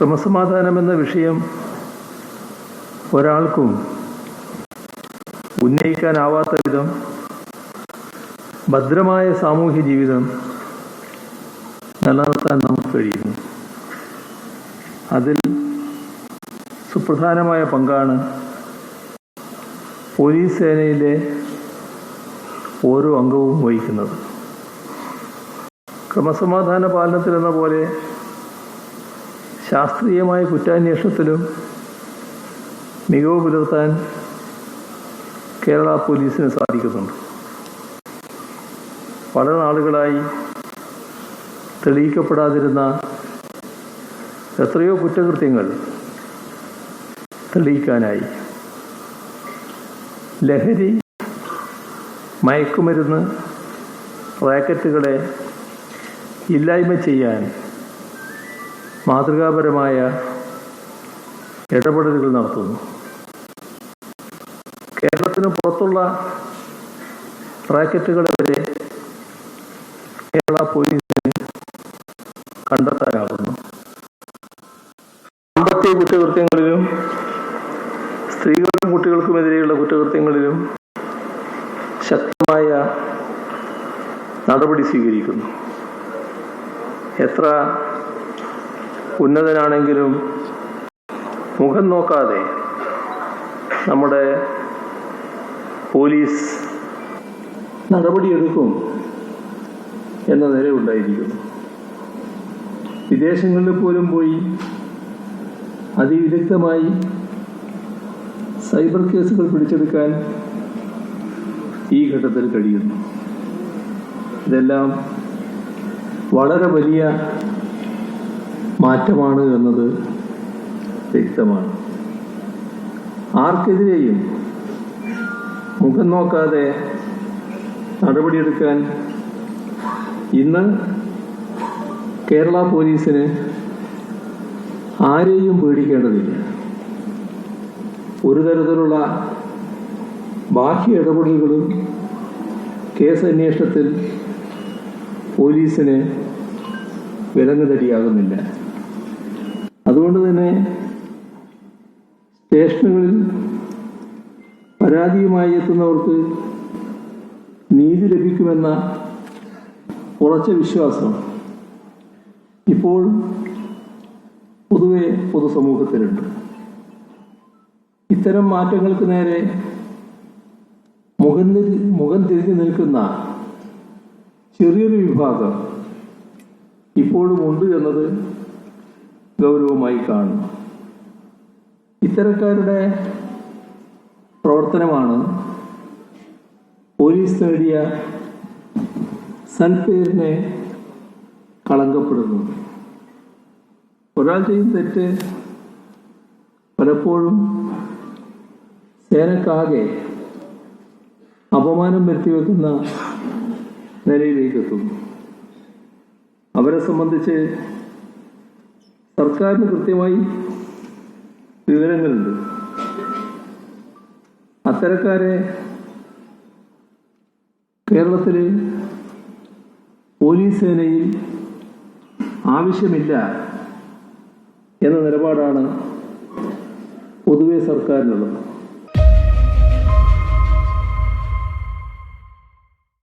ക്രമസമാധാനം എന്ന വിഷയം ഒരാൾക്കും ഉന്നയിക്കാനാവാത്ത വിധം ഭദ്രമായ സാമൂഹ്യ ജീവിതം നിലനിർത്താൻ നമുക്ക് കഴിയുന്നു. അതിൽ സുപ്രധാനമായ പങ്കാണ് പോലീസ് സേനയിലെ ഓരോ അംഗവും വഹിക്കുന്നത്. ക്രമസമാധാന പാലനത്തിലെന്ന പോലെ ശാസ്ത്രീയമായ കുറ്റാന്വേഷണത്തിലും മികവ് പുലർത്താൻ കേരള പോലീസിന് സാധിക്കുന്നുണ്ട്. വളരെ നാളുകളായി തെളിയിക്കപ്പെടാതിരുന്ന എത്രയോ കുറ്റകൃത്യങ്ങൾ തെളിയിക്കാനായി. ലഹരി മയക്കുമരുന്ന് റാക്കറ്റുകളെ ഇല്ലായ്മ ചെയ്യാൻ മാതൃകാപരമായ ഇടപെടലുകൾ നടത്തുന്നു. കേരളത്തിന് പുറത്തുള്ള റാക്കറ്റുകളെ വരെ കേരള പോലീസിന് കണ്ടെത്താനാകുന്നു. സാമ്പത്തിക കുറ്റകൃത്യങ്ങളിലും സ്ത്രീകൾക്കും കുട്ടികൾക്കുമെതിരെയുള്ള കുറ്റകൃത്യങ്ങളിലും ശക്തമായ നടപടി സ്വീകരിക്കുന്നു. എത്ര ഉന്നതനാണെങ്കിലും മുഖം നോക്കാതെ നമ്മുടെ പോലീസ് നടപടിയെടുക്കും എന്ന നിലയുണ്ടായിരിക്കുന്നു വിദേശങ്ങളിൽ പോലും പോയി അതിവിദഗ്ധമായി സൈബർ കേസുകൾ പിടിച്ചെടുക്കാൻ ഈ ഘട്ടത്തിൽ കഴിയുന്നു. ഇതെല്ലാം വളരെ വലിയ മാറ്റമാണ് എന്നത് വ്യക്തമാണ്. ആർക്കെതിരെയും മുഖം നോക്കാതെ നടപടിയെടുക്കാൻ ഇന്ന് കേരള പോലീസിന് ആരെയും പേടിക്കേണ്ടതില്ല. ഒരു തരത്തിലുള്ള ബാഹ്യ ഇടപെടലുകളും കേസ് അന്വേഷണത്തിൽ പോലീസിന് വിലങ്ങുതടിയാകുന്നില്ല. അതുകൊണ്ട് തന്നെ സ്റ്റേഷനുകളിൽ പരാതിയുമായി എത്തുന്നവർക്ക് നീതി ലഭിക്കുമെന്ന ഉറച്ച വിശ്വാസം ഇപ്പോൾ പൊതുവെ പൊതുസമൂഹത്തിലുണ്ട്. ഇത്തരം മാറ്റങ്ങൾക്ക് നേരെ മുഖം മുഖം തിരിഞ്ഞു നിൽക്കുന്ന ചെറിയൊരു വിഭാഗം ഇപ്പോഴും ഉണ്ട് എന്നത് ഗൗരവമായി കാണുന്നു. ഇത്തരക്കാരുടെ പ്രവർത്തനമാണ് പോലീസ് നേടിയ സൽപ്പേരിനെ കളങ്കപ്പെടുന്നത്. ഒരാൾ ചെയ്യും തെറ്റ് പലപ്പോഴും സേനക്കാകെ അപമാനം വരുത്തി വെക്കുന്ന നിലയിലേക്ക് എത്തുന്നു അവരെ സംബന്ധിച്ച് സർക്കാരിന് കൃത്യമായി വിവരങ്ങളുണ്ട്. അത്തരക്കാരെ കേരളത്തിലെ പോലീസ് സേനയിൽ ആവശ്യമില്ല എന്ന നിലപാടാണ് പൊതുവെ സർക്കാരിനുള്ളത്.